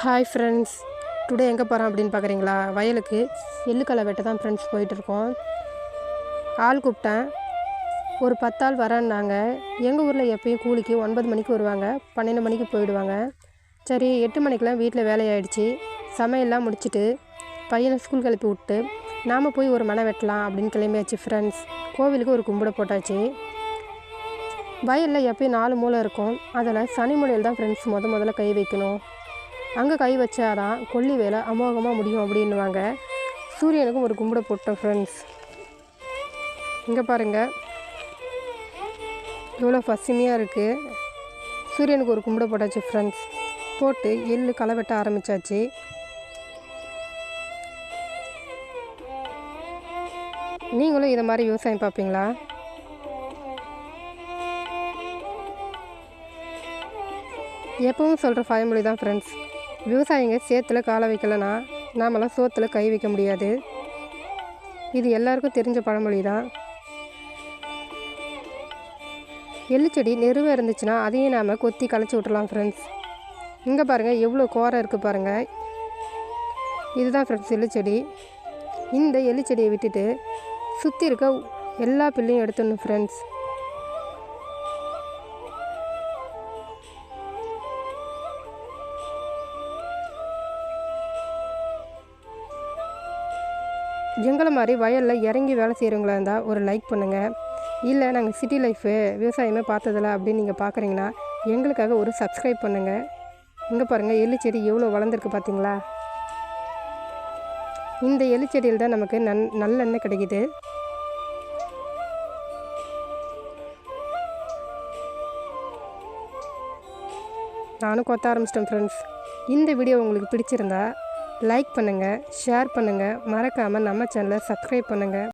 Hi friends today எங்கே போகிறோம் அப்படின்னு பார்க்குறீங்களா வயலுக்கு. எள்ளுக்களை வெட்ட தான் ஃப்ரெண்ட்ஸ் போயிட்டுருக்கோம். ஆள் கூப்பிட்டேன். ஒரு பத்தாள் வரேன்னாங்க. எங்கள் ஊரில் எப்பயும் கூலிக்கு ஒன்பது மணிக்கு வருவாங்க. பன்னெண்டு மணிக்கு போயிடுவாங்க. சரி எட்டு மணிக்கெலாம் வீட்டில் வேலையாயிடுச்சு. சமையல்லாம் முடிச்சுட்டு பையனை ஸ்கூல் கிளப்பி விட்டு நாம் போய் ஒரு மனை வெட்டலாம் அப்படின்னு கிளம்பியாச்சு ஃப்ரெண்ட்ஸ் கோவிலுக்கு ஒரு கும்பிட போட்டாச்சு. வயலில் எப்பயும் நாலு மூளை இருக்கும். அதில் சனி மூலையில் தான் ஃப்ரெண்ட்ஸ் முத முதல்ல கை வைக்கணும். அங்கே கை வச்சாதான் கொல்லி வேலை அமோகமாக முடியும் அப்படின்னுவாங்க. சூரியனுக்கும் ஒரு கும்பிட போட்டோம் ஃப்ரெண்ட்ஸ் இங்கே பாருங்கள் எவ்வளோ பசுமையாக இருக்குது சூரியனுக்கு ஒரு கும்பிட போட்டாச்சு ஃப்ரெண்ட்ஸ் போட்டு எள்ளு களை வெட்ட ஆரம்பித்தாச்சு நீங்களும் இதை மாதிரி விவசாயம் பார்ப்பீங்களா? எப்பவும் சொல்கிற பயமொழி தான் ஃப்ரெண்ட்ஸ் விவசாயிங்க சேத்துல காலை வைக்கலனா நாமெல்லாம் சோத்தில் கை வைக்க முடியாது. இது எல்லாருக்கும் தெரிஞ்ச பழமொழி தான் எள்ளுச்செடி செடி நெருவாக இருந்துச்சுன்னா அதையும் நாம் கொத்தி களைச்சி விட்டுலாம் ஃப்ரெண்ட்ஸ் இங்கே பாருங்கள் எவ்வளோ கோரை இருக்குது பாருங்கள் இதுதான் ஃப்ரெண்ட்ஸ் எள்ளுச்செடி இந்த எள்ளுச்செடியை விட்டுட்டு சுற்றி இருக்க எல்லா பில்லையும் எடுத்துடணும் ஃப்ரெண்ட்ஸ் எங்களை மாதிரி வயலில் இறங்கி வேலை செய்கிறவங்களா இருந்தால் ஒரு லைக் பண்ணுங்கள் இல்லை நாங்கள் சிட்டி லைஃபு விவசாயமே பார்த்ததில்ல அப்படின்னு நீங்கள் பார்க்குறீங்கன்னா எங்களுக்காக ஒரு சப்ஸ்கிரைப் பண்ணுங்கள் இங்கே பாருங்கள் எள்ளுச்செடி செடி எவ்வளோ வளர்ந்துருக்கு பார்த்தீங்களா இந்த எள்ளுச்செடியில் தான் நமக்கு நன் நல்லெண்ணெய் கிடைக்குது. நானும் கொத்த ஆரம்பிச்சிட்டேன் ஃப்ரெண்ட்ஸ் இந்த வீடியோ உங்களுக்கு பிடிச்சிருந்தா லைக் பண்ணுங்கள் ஷேர் பண்ணுங்கள் மறக்காமல் நம்ம சேனலை சப்ஸ்கிரைப் பண்ணுங்கள்